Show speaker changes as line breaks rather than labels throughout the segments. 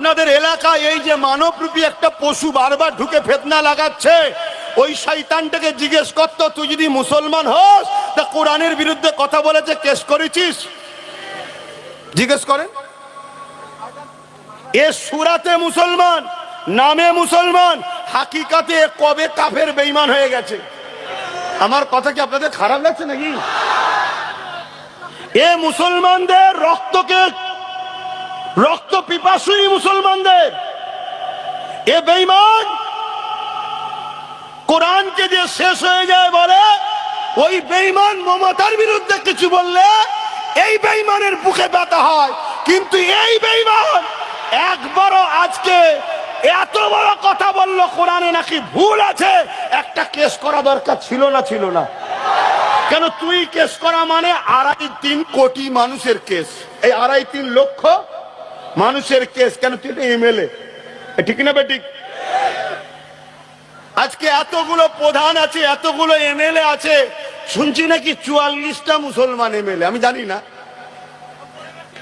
আপনাদের এলাকায় এই যে মানবরূপী একটা পশু বারবার ঢুকে ফেতনা লাগাচ্ছে, ওই শয়তানটাকে জিজ্ঞেস করতো তুই যদি মুসলমান হোস, তা কোরআনের বিরুদ্ধে কথা বলেছে, কেস করেছিস? জিজ্ঞেস করেন। এ সুরাতে মুসলমান, নামে মুসলমান, হাকিকাতে কবে কাফের বেইমান হয়ে গেছে? আমার কথা কি আপনাদের খারাপ লাগছে নাকি? এ মুসলমানদের রক্তকে রক্ত পিপাসুই মুসলমানদের। এ বেইমান কোরআনকে যে শেষ হয়ে যায় বলে, ওই বেইমান মমতার বিরুদ্ধে কিছু বললে এই বেইমানের বুকে ব্যথা হয়। কিন্তু এই বেইমান একবারও আজকে এত বড় কথা বলল কোরআনে নাকি ভুল আছে, একটা কেস করা দরকার ছিল না ছিল না। কেন তুই কেস করা মানে আড়াই তিন কোটি মানুষের কেস। এই আড়াই তিন লক্ষ মানুষের কেস কেন তুই এমএলএ ঠিক না বেঠিক আজকে এতগুলো প্রধান আছে, এতগুলো এমএলএ আছে, শুনছি নাকি চুয়াল্লিশটা মুসলমান এমএলএ আমি জানি না।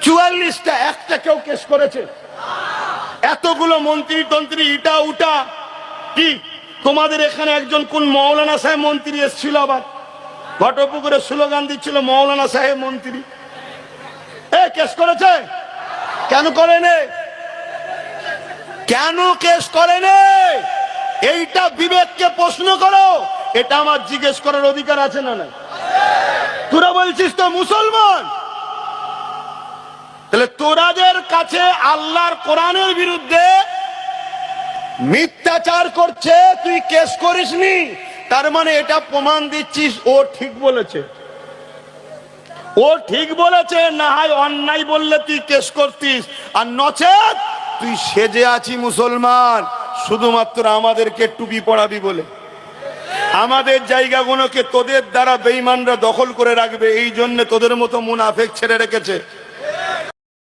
চুয়াল্লিশটা, একটা কেউ কেস করেছে। এতগুলো মন্ত্রী তন্ত্রী, ইটা উটা। কি? তোমাদের এখানে একজন কোন মৌলানা সাহেব মন্ত্রী এসেছিল আবার? ঘটপুকুরে স্লোগান দিচ্ছিল মৌলানা সাহেব মন্ত্রী। এ কেস করেছে? কেন করেনে কেন কেস করেনে এইটা বিবেককে প্রশ্ন করো। এটা আমার জিজ্ঞেস করার অধিকার আছে না না তোরা বলছিস তো মুসলমান? তাহলে তোরাদের কাছে আল্লাহর কোরআনের বিরুদ্ধে মিথ্যাচার করছে, তুই কেস করিসনি? তার মানে এটা প্রমাণ দিচ্ছিস, ও ঠিক বলেছে। ও ঠিক বলেছে, না হয় অন্যায় বললে তুই কেস করতিস। আর নচেত তুই সেজে আছি মুসলমান, শুধুমাত্র আমাদেরকে টুপি পড়াবি বলে। আমাদের জায়গাগুলোকে তোদের দ্বারা বেইমানরা দখল করে রাখবে, এই জন্য তোদের মতো মুনাফেক ছেড়ে রেখেছে।